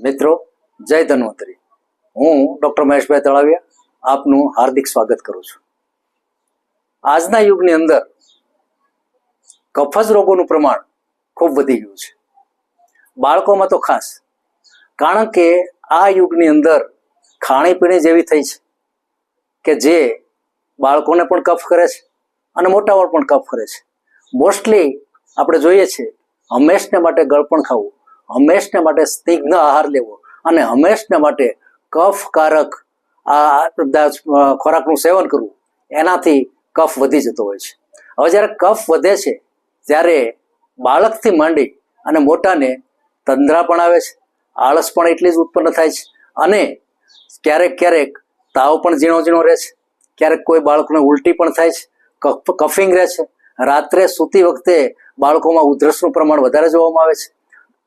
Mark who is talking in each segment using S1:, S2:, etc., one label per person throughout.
S1: મિત્રો, જય ધન્વંતરી. હું ડૉક્ટર મહેશભાઈ તળાવિયા આપનું હાર્દિક સ્વાગત કરું છું. આજના યુગની અંદર કફજ રોગોનું પ્રમાણ ખૂબ વધી ગયું છે. બાળકોમાં તો ખાસ, કારણ કે આ યુગની અંદર ખાણીપીણી જેવી થઈ છે કે જે બાળકોને પણ કફ કરે છે અને મોટાઓ પણ કફ કરે છે. મોસ્ટલી આપણે જોઈએ છે હંમેશને માટે ગળપણ ખાવું હંમેશને માટે સ્નિગ્ધ આહાર લેવો અને હંમેશને માટે કફકારક આ ખોરાકનું સેવન કરવું, એનાથી કફ વધી જતો હોય છે. હવે જ્યારે કફ વધે છે, ત્યારે બાળકથી માંડી અને મોટાને તંદ્રા પણ આવે છે, આળસ પણ એટલી જ ઉત્પન્ન થાય છે અને ક્યારેક ક્યારેક તાવ પણ ઝીણો ઝીણો રહે છે. ક્યારેક કોઈ બાળકને ઉલટી પણ થાય છે, કફ, કફિંગ રહે છે. રાત્રે સૂતી વખતે બાળકોમાં ઉધરસનું પ્રમાણ વધારે જોવામાં આવે છે.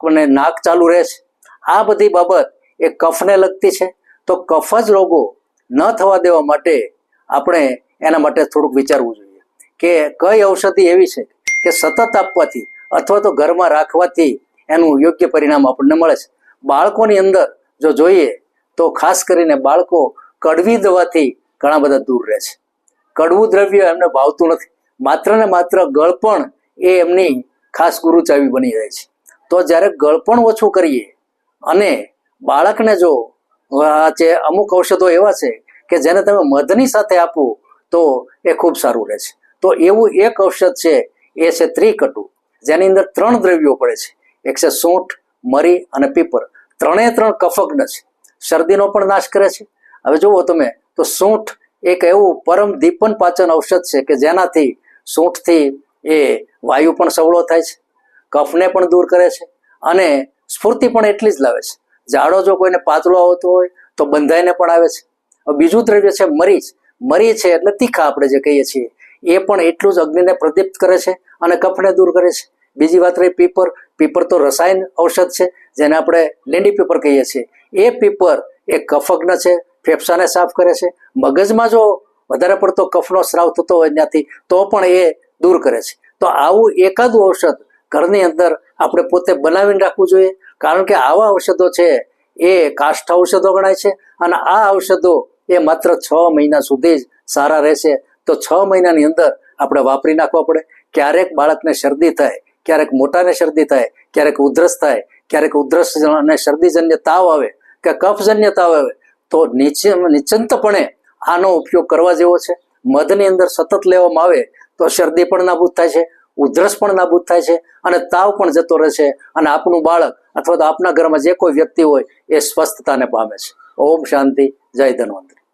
S1: અને નાક ચાલુ રહે છે. આ બધી બાબત એ કફને લગતી છે. તો કફ જ રોગો ન થવા દેવા માટે આપણે એના માટે થોડુંક વિચારવું જોઈએ. કે કઈ ઔષધિ એવી છે કે સતત આપવાથી અથવા તો ઘરમાં રાખવાથી એનું યોગ્ય પરિણામ આપણને મળે છે. બાળકોની અંદર જો જોઈએ તો ખાસ કરીને બાળકો કડવી દવાથી ઘણા બધા દૂર રહે છે. કડવું દ્રવ્ય એમને ભાવતું નથી. માત્ર ને માત્ર ગળપણ એ એમની ખાસ ગુરુચાવી બની જાય છે. તો જ્યારે ગળપણ ઓછું કરીએ અને બાળકને જો જે અમુક ઔષધો એવા છે કે જેને તમે મધની સાથે આપો, તો એ ખૂબ સારું રહે છે. તો એવું એક ઔષધ છે, એ છે ત્રિકટુ. જેની અંદર ત્રણ દ્રવ્યો પડે છે. એક છે સૂંઠ, મરી અને પીપર. ત્રણે ત્રણ કફગ્ન છે. શરદીનો પણ નાશ કરે છે. હવે જુઓ તમે, તો સૂંઠ એક એવું પરમ દીપન પાચન ઔષધ છે કે જેનાથી સૂંઠથી એ વાયુ પણ સવળો થાય છે. કફને પણ દૂર કરે છે અને સ્ફૂર્તિ પણ એટલી જ લાવે છે. ઝાડો જો કોઈને પાતળો આવતો હોય તો બંધાઈને પણ આવે છે. બીજું દ્રવ્ય છે મરીચ. મરી છે એટલે તીખા આપણે જે કહીએ છીએ, એ પણ એટલું જ અગ્નિને પ્રદીપ્ત કરે છે અને કફને દૂર કરે છે. બીજી વાત રહી પીપર. પીપર તો રસાયણ ઔષધ છે, જેને આપણે લેન્ડી પીપર કહીએ છીએ. એ પીપર એ કફગ્ન છે, ફેફસાને સાફ કરે છે. મગજમાં જો વધારે પડતો કફનો સ્રાવ થતો હોય ત્યાંથી તો પણ એ દૂર કરે છે. તો આવું એકાદું ઔષધ ઘરની અંદર આપણે પોતે બનાવીને રાખવું જોઈએ. કારણ કે આવા ઔષધો છે, એ કાષ્ઠ ઔષધો ગણાય છે અને આ ઔષધો એ માત્ર છ મહિના સુધી જ સારા રહેશે. તો છ મહિનાની અંદર આપણે વાપરી નાખવા પડે. ક્યારેક બાળકને શરદી થાય, ક્યારેક મોટાને શરદી થાય, ક્યારેક ઉધરસ થાય, ક્યારેક ઉધરસ અને શરદીજન્ય તાવ આવે કે કફજન્ય તાવ આવે, તો નીચે નિશ્ચિંતપણે આનો ઉપયોગ કરવા જેવો છે. મધની અંદર સતત લેવામાં આવે તો શરદી પણ નાબૂદ થાય છે. ઉધરસ પણ નાબૂદ થાય છે અને તાવ પણ જતો રહે છે અને આપનું બાળક અથવા તો આપના ઘરમાં જે કોઈ વ્યક્તિ હોય એ સ્વસ્થતાને પામે છે ઓમ શાંતિ જય ધન્વંતરી